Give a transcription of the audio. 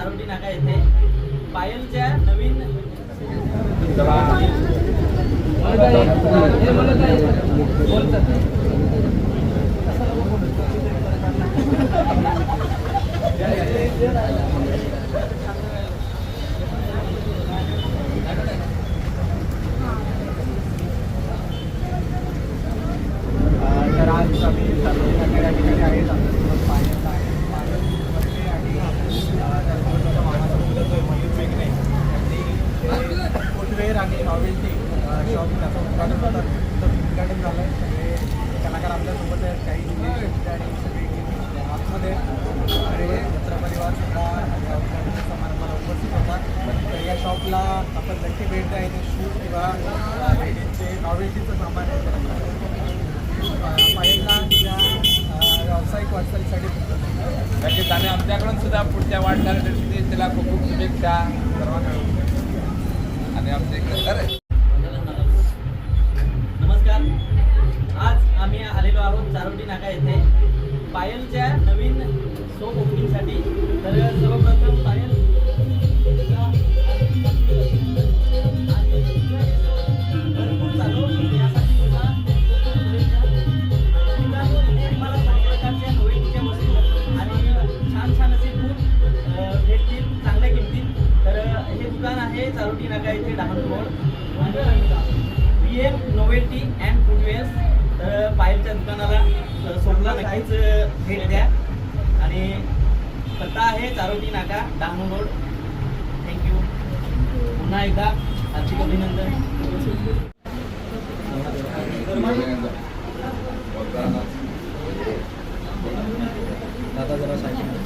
चारोटी नाका येथे. पायलच्या नवीन तर आज आम्ही सर्व या ठिकाणी आहेत आमच्यासोबत पायल आहे पायल वर्षे आणि अ, त्याचबरोबर माझा मामाचा मुलगा जो आहे मयूर वेगणे त्यांनी फुटवेअर नॉवेल्टी शॉप त्याचं उद्घाटन होतं तर उद्घाटन झालं आहे सगळे कलाकार आपल्यासोबत आहेत. काही आणि सगळे आतमध्ये आणि मित्रपरिवार सुद्धा या उद्घाटन समारंभाला उपस्थित होता तर या शॉपला आपण नक्की भेट द्या. इथे शूज किंवा लेडीजचे नॉवेल्टीचं सामान आहे. तर व्यावसायिक वाटचालीसाठी नक्कीच. आणि आमच्याकडून सुद्धा पुढच्या वाटचालीसाठी त्याला खूप खूप शुभेच्छा. सर्वांना आणि आमच्या इकडे. नमस्कार. आज आम्ही आलेलो आहोत चारोटी नाका येथे. पायलच्या नवीन सोप ओपनिंगसाठी तर सर्वप्रथम पायल दुकान आहे चारोटी नाका इथे Dahanu road B M novelty and footwears तर पायलच्या दुकानाला सोडला नक्कीच भेट द्या. आणि पत्ता आहे चारोटी नाका डहाणू रोड थँक्यू पुन्हा एकदा हार्दिक अभिनंदन. दादा जरा साईड